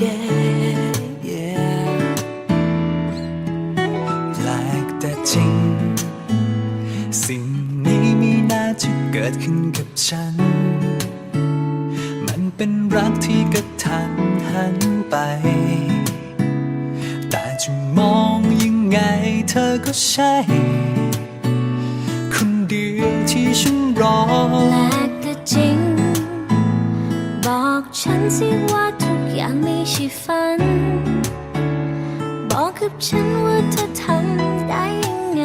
แปลกแต่จริง สิ่งนี้ไม่น่าจะเกิดขึ้นกับฉัน มันเป็นรักที่กระทันหันไป แต่จะมองยังไงเธอก็ใช่คนเดียวที่ฉันรอแปลกแต่จริง บอกฉันสิว่า ไม่ใช่ฝัน บอกกับฉันว่าเธอทำได้ยังไง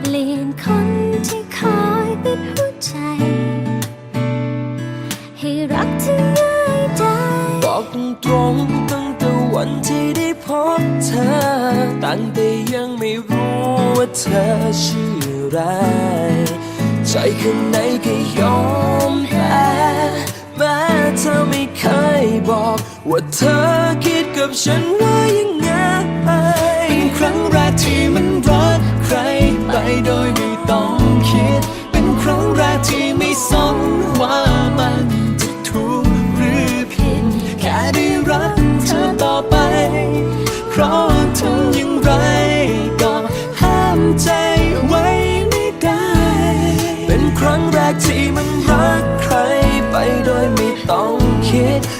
เปลี่ยนคนที่คอยปิดหัวใจ ให้รักที่ง่ายได้บอกตรงๆตั้งแต่วันที่ได้พบเธอ ตั้งแต่ยังไม่รู้ว่าเธอชื่ออะไร ใจข้างในก็ยอมแพ้แม้ เธอไม่เคยบอก ว่าเธอคิดกับฉันว่ายังไงเป็นครั้งแรกที่มันรักใครไปโดยไม่ต้องคิด เป็นครั้งแรกที่ไม่สนว่ามันจะถูกหรือผิดแค่ได้รักเธอต่อไป เพราะทำอ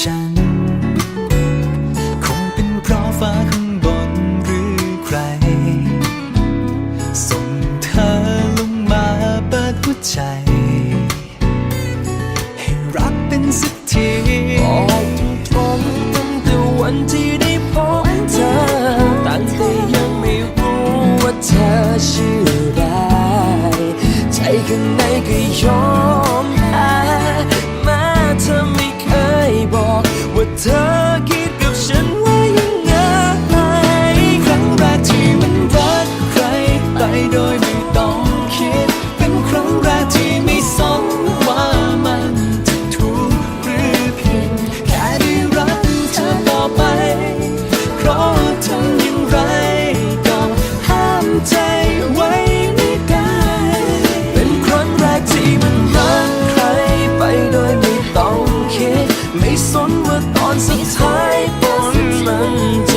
ฉัน คงเป็นเพราะฟ้า สนว่าตอนสุดท้ายผลมัน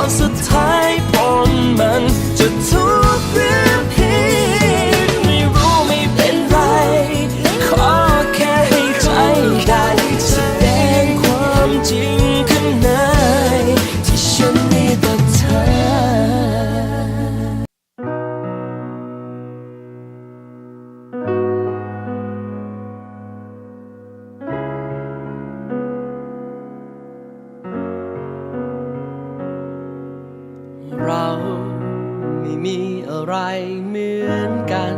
อนสุดท้าย อะไรเหมือนกัน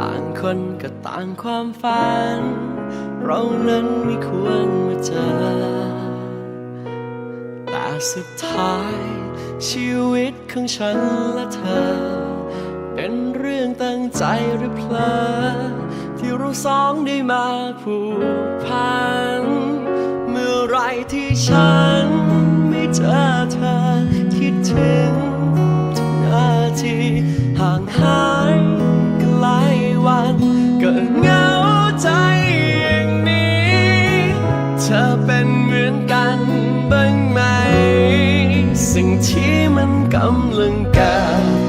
ต่างคนก็ต่างความฝัน เรานั้นไม่ควรมาเจอ แต่สุดท้ายชีวิตของฉันและเธอ เป็นเรื่องตั้งใจหรือเพลอที่เราสองได้มาผูกพัน เมื่อไรที่ฉันไม่เจอเธอ ที่มันกำลังการ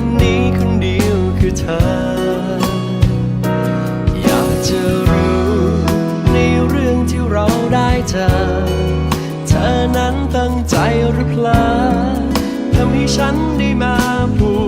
ันนี้คนเดียวคือเธอ อยากจะรู้ในเรื่องที่เราได้เจอ เธอนั้นตั้งใจหรือเปล่าทำให้ฉันได้มาพูด